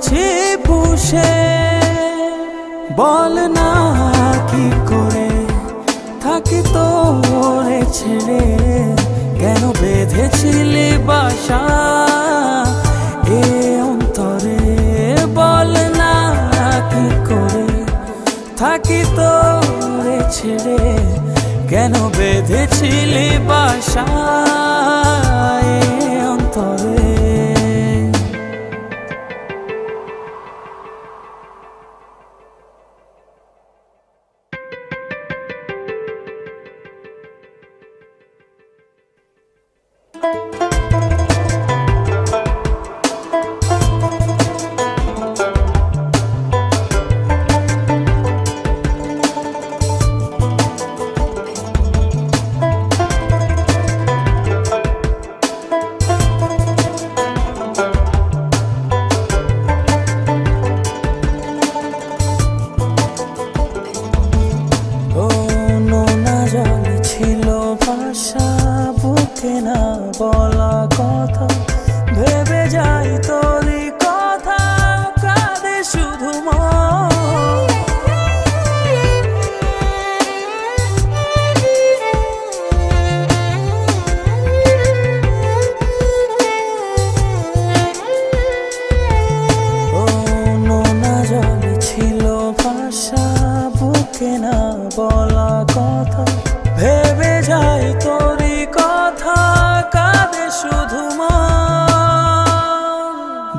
করেছি পুষে। বল না কি করে, থাকি তোরে ছেড়ে। কেন বেঁধেছিলি বাসা এ অন্তরে? বল না কি করে, থাকি তোরে ছেড়ে। কেন বেঁধেছিলি বাসা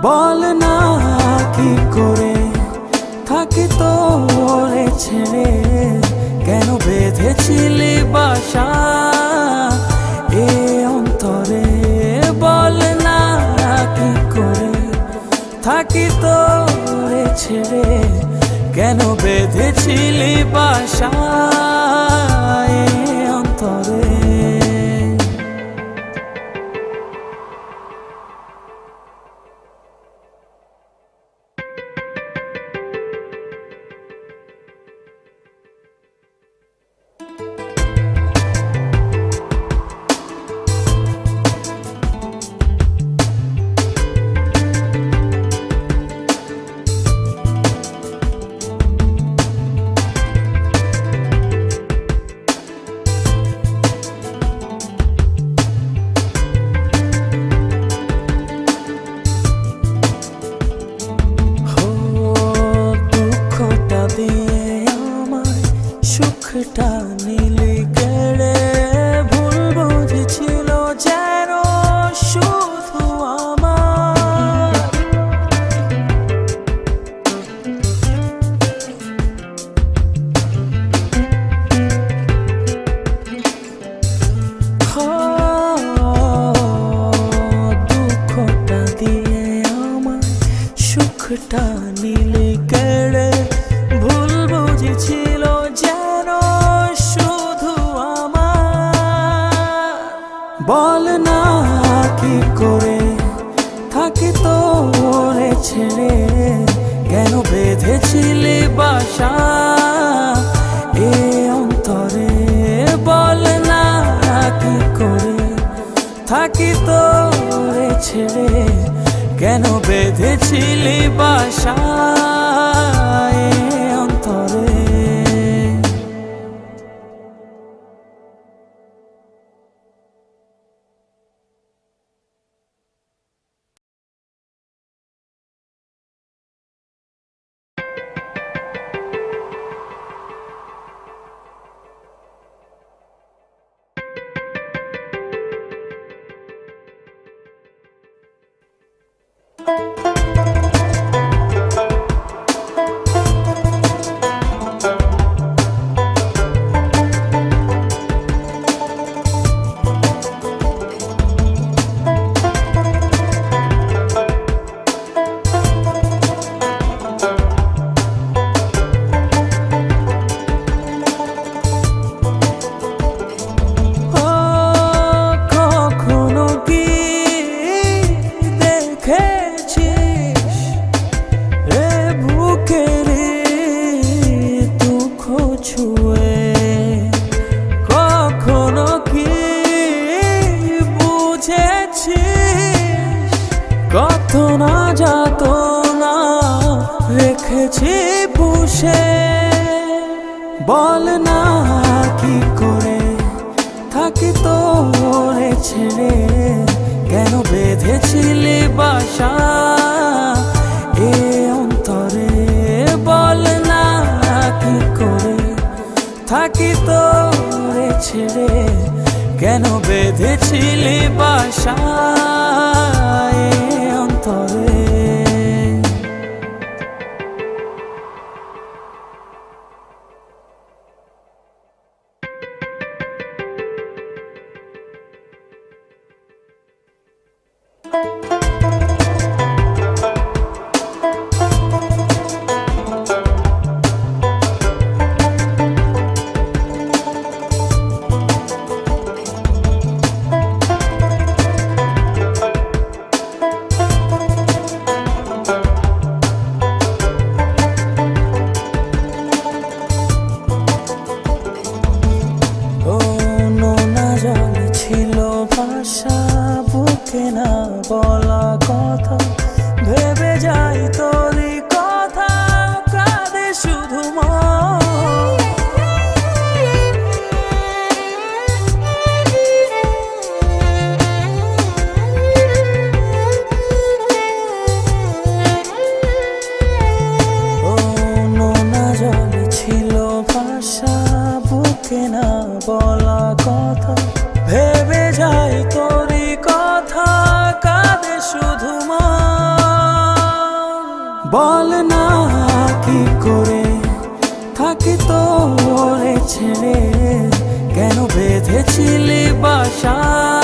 বল না কি করে? থাকি তোরে ছেড়ে। কেন বেঁধেছিলি বাসা এ অন্তরে? বল না কি করে? থাকি তোরে ছেড়ে। কেন বেঁধেছিলি বাসা এ অন্তরে? সুখটা নিলে কেড়ে ভুল বুঝেছিল যেন শুধু আমার। বল না কি করে থাকি তোরে ছেড়ে, কেন বেঁধেছিলি বাসা এ অন্তরে? বল না কি করে থাকি তোরে ছেড়ে কেন বেঁধেছিলি বাসা? করেছি পুষে। বল না কি করে, থাকি তোরে ছেড়ে। কেন বেঁধেছিলি বাসা এ অন্তরে? বল না কি করে, থাকি তোরে ছেড়ে। কেন বেঁধেছিলি বাসা? যাই তোরই কথা কাঁদে শুধু ছিল ভাষা বুকে না বলা বল না কি করে? থাকি তোরে ছেড়ে। কেন বেঁধেছিলি বাসা?